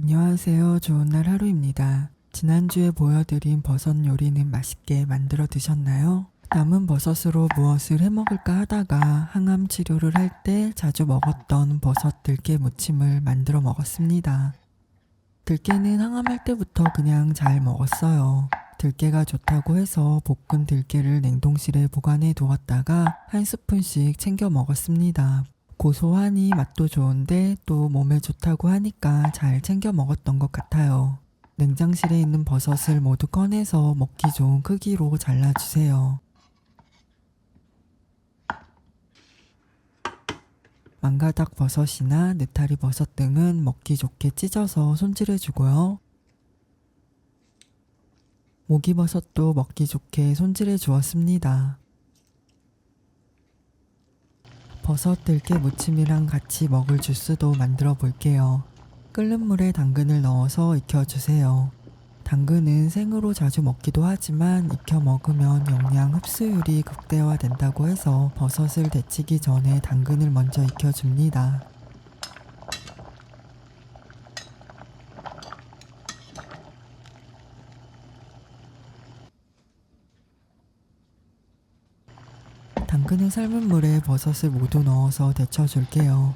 안녕하세요. 좋은 날 하루입니다. 지난주에 보여드린 버섯 요리는 맛있게 만들어 드셨나요? 남은 버섯으로 무엇을 해 먹을까 하다가 항암 치료를 할 때 자주 먹었던 버섯 들깨 무침을 만들어 먹었습니다. 들깨는 항암할 때부터 그냥 잘 먹었어요. 들깨가 좋다고 해서 볶은 들깨를 냉동실에 보관해 두었다가 한 스푼씩 챙겨 먹었습니다. 고소하니 맛도 좋은데 또 몸에 좋다고 하니까 잘 챙겨 먹었던 것 같아요. 냉장실에 있는 버섯을 모두 꺼내서 먹기 좋은 크기로 잘라주세요. 망가닥 버섯이나 느타리 버섯 등은 먹기 좋게 찢어서 손질해주고요. 모기버섯도 먹기 좋게 손질해 주었습니다. 버섯 들깨 무침이랑 같이 먹을 주스도 만들어 볼게요. 끓는 물에 당근을 넣어서 익혀주세요. 당근은 생으로 자주 먹기도 하지만 익혀 먹으면 영양 흡수율이 극대화된다고 해서 버섯을 데치기 전에 당근을 먼저 익혀줍니다. 당근은 삶은 물에 버섯을 모두 넣어서 데쳐줄게요.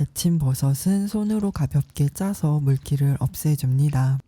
데친 버섯은 손으로 가볍게 짜서 물기를 없애줍니다.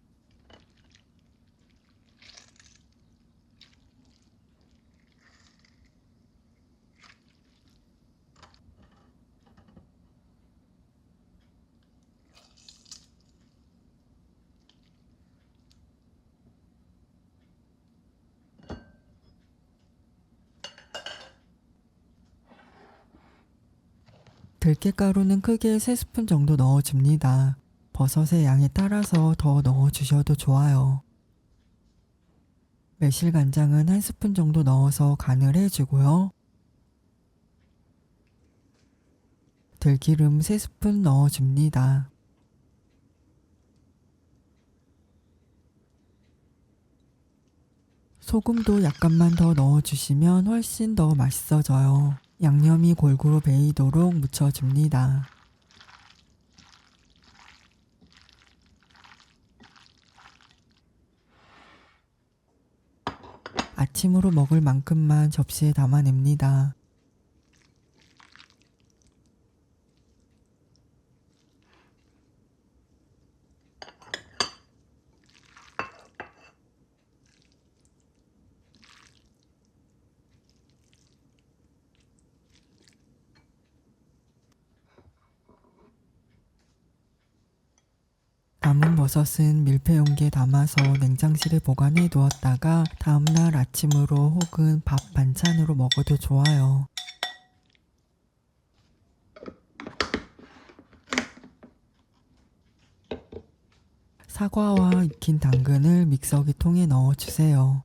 들깨가루는 크게 3스푼 정도 넣어줍니다. 버섯의 양에 따라서 더 넣어주셔도 좋아요. 매실간장은 한 스푼 정도 넣어서 간을 해주고요. 들기름 3스푼 넣어줍니다. 소금도 약간만 더 넣어주시면 훨씬 더 맛있어져요. 양념이 골고루 배이도록 묻혀줍니다. 아침으로 먹을 만큼만 접시에 담아냅니다. 남은 버섯은 밀폐 용기에 담아서 냉장실에 보관해 두었다가 다음날 아침으로 혹은 밥 반찬으로 먹어도 좋아요. 사과와 익힌 당근을 믹서기 통에 넣어 주세요.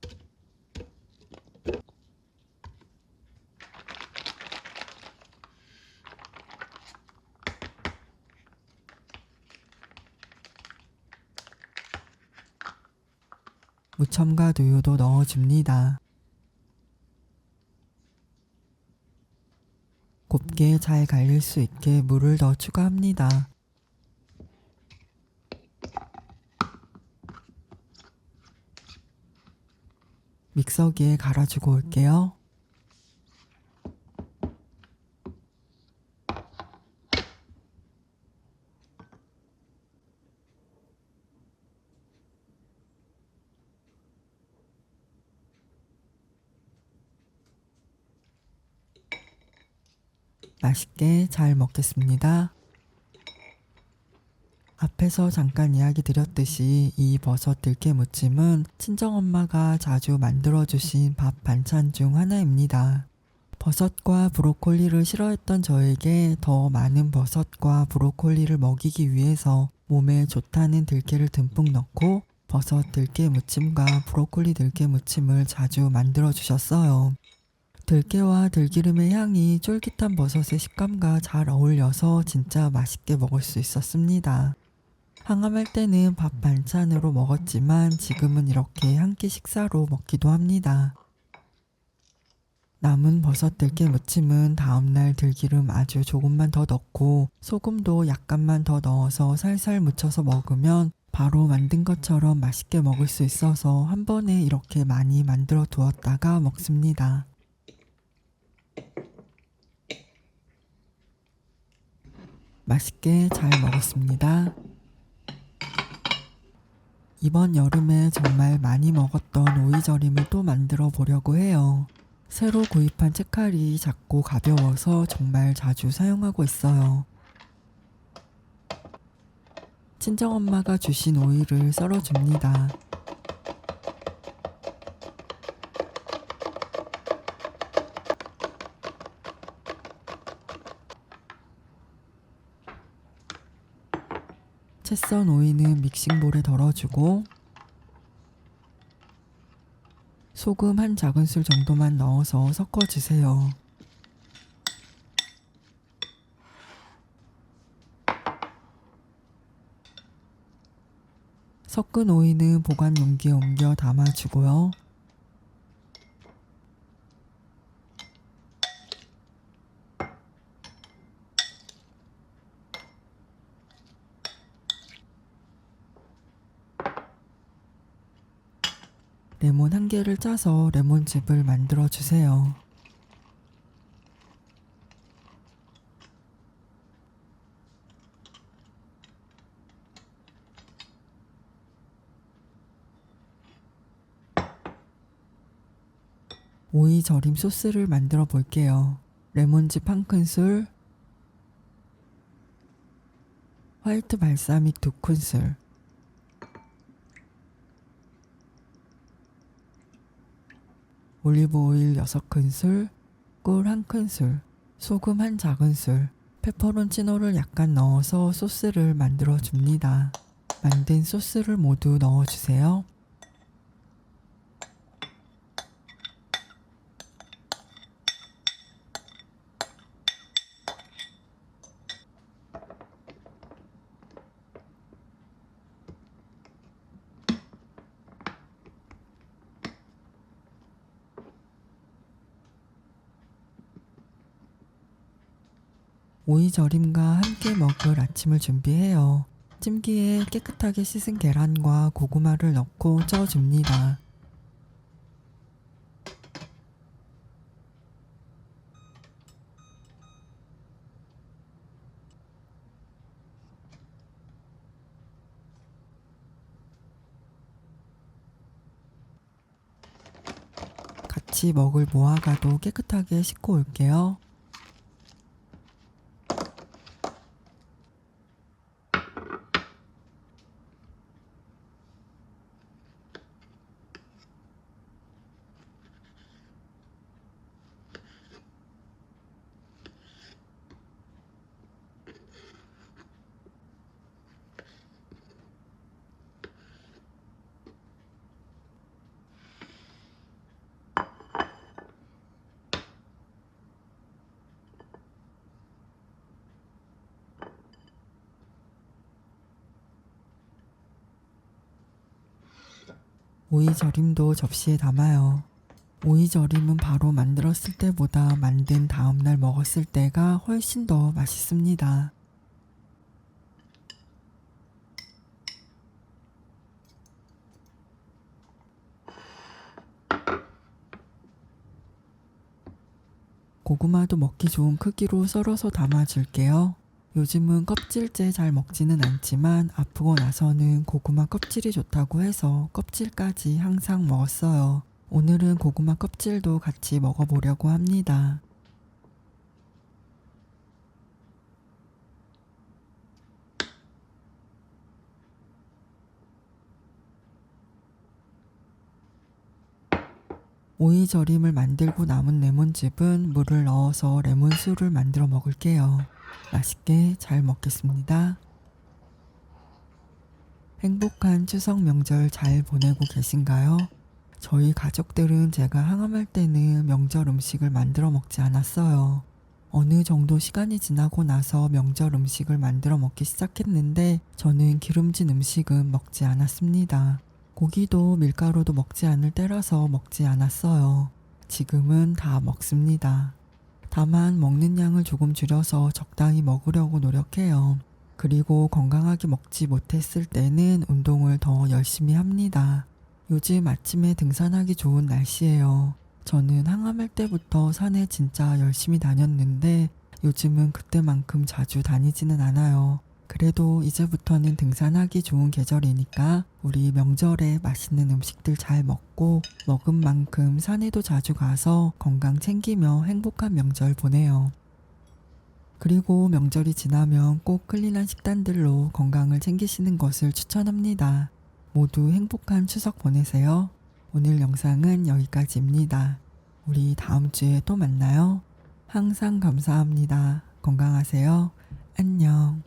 무첨가 두유도 넣어줍니다. 곱게 잘 갈릴 수 있게 물을 더 추가합니다. 믹서기에 갈아주고 올게요. 맛있게 잘 먹겠습니다. 앞에서 잠깐 이야기 드렸듯이 이 버섯 들깨 무침은 친정엄마가 자주 만들어주신 밥 반찬 중 하나입니다. 버섯과 브로콜리를 싫어했던 저에게 더 많은 버섯과 브로콜리를 먹이기 위해서 몸에 좋다는 들깨를 듬뿍 넣고 버섯 들깨 무침과 브로콜리 들깨 무침을 자주 만들어 주셨어요. 들깨와 들기름의 향이 쫄깃한 버섯의 식감과 잘 어울려서 진짜 맛있게 먹을 수 있었습니다. 항암할 때는 밥 반찬으로 먹었지만 지금은 이렇게 한 끼 식사로 먹기도 합니다. 남은 버섯 들깨 무침은 다음날 들기름 아주 조금만 더 넣고 소금도 약간만 더 넣어서 살살 묻혀서 먹으면 바로 만든 것처럼 맛있게 먹을 수 있어서 한 번에 이렇게 많이 만들어 두었다가 먹습니다. 맛있게 잘 먹었습니다. 이번 여름에 정말 많이 먹었던 오이절임을 또 만들어 보려고 해요. 새로 구입한 채칼이 작고 가벼워서 정말 자주 사용하고 있어요. 친정엄마가 주신 오이를 썰어줍니다. 채 썬 오이는 믹싱볼에 덜어주고 소금 한 작은술 정도만 넣어서 섞어주세요. 섞은 오이는 보관 용기에 옮겨 담아주고요. 레몬 한 개를 짜서 레몬즙을 만들어 주세요. 오이 절임 소스를 만들어 볼게요. 레몬즙 한 큰술, 화이트 발사믹 두 큰술, 올리브 오일 6큰술, 꿀 1큰술, 소금 한 작은술, 페퍼론치노를 약간 넣어서 소스를 만들어 줍니다. 만든 소스를 모두 넣어 주세요. 오이 절임과 함께 먹을 아침을 준비해요. 찜기에 깨끗하게 씻은 계란과 고구마를 넣고 쪄줍니다. 같이 먹을 무화과도 깨끗하게 씻고 올게요. 오이 절임도 접시에 담아요. 오이 절임은 바로 만들었을 때보다 만든 다음날 먹었을 때가 훨씬 더 맛있습니다. 고구마도 먹기 좋은 크기로 썰어서 담아줄게요. 요즘은 껍질째 잘 먹지는 않지만 아프고 나서는 고구마 껍질이 좋다고 해서 껍질까지 항상 먹었어요. 오늘은 고구마 껍질도 같이 먹어보려고 합니다. 오이 절임을 만들고 남은 레몬즙은 물을 넣어서 레몬수를 만들어 먹을게요. 맛있게 잘 먹겠습니다. 행복한 추석 명절 잘 보내고 계신가요? 저희 가족들은 제가 항암할 때는 명절 음식을 만들어 먹지 않았어요. 어느 정도 시간이 지나고 나서 명절 음식을 만들어 먹기 시작했는데 저는 기름진 음식은 먹지 않았습니다. 고기도 밀가루도 먹지 않을 때라서 먹지 않았어요. 지금은 다 먹습니다. 다만 먹는 양을 조금 줄여서 적당히 먹으려고 노력해요. 그리고 건강하게 먹지 못했을 때는 운동을 더 열심히 합니다. 요즘 아침에 등산하기 좋은 날씨예요. 저는 항암할 때부터 산에 진짜 열심히 다녔는데 요즘은 그때만큼 자주 다니지는 않아요. 그래도 이제부터는 등산하기 좋은 계절이니까 우리 명절에 맛있는 음식들 잘 먹고 먹은 만큼 산에도 자주 가서 건강 챙기며 행복한 명절 보내요. 그리고 명절이 지나면 꼭 클린한 식단들로 건강을 챙기시는 것을 추천합니다. 모두 행복한 추석 보내세요. 오늘 영상은 여기까지입니다. 우리 다음 주에 또 만나요. 항상 감사합니다. 건강하세요. 안녕.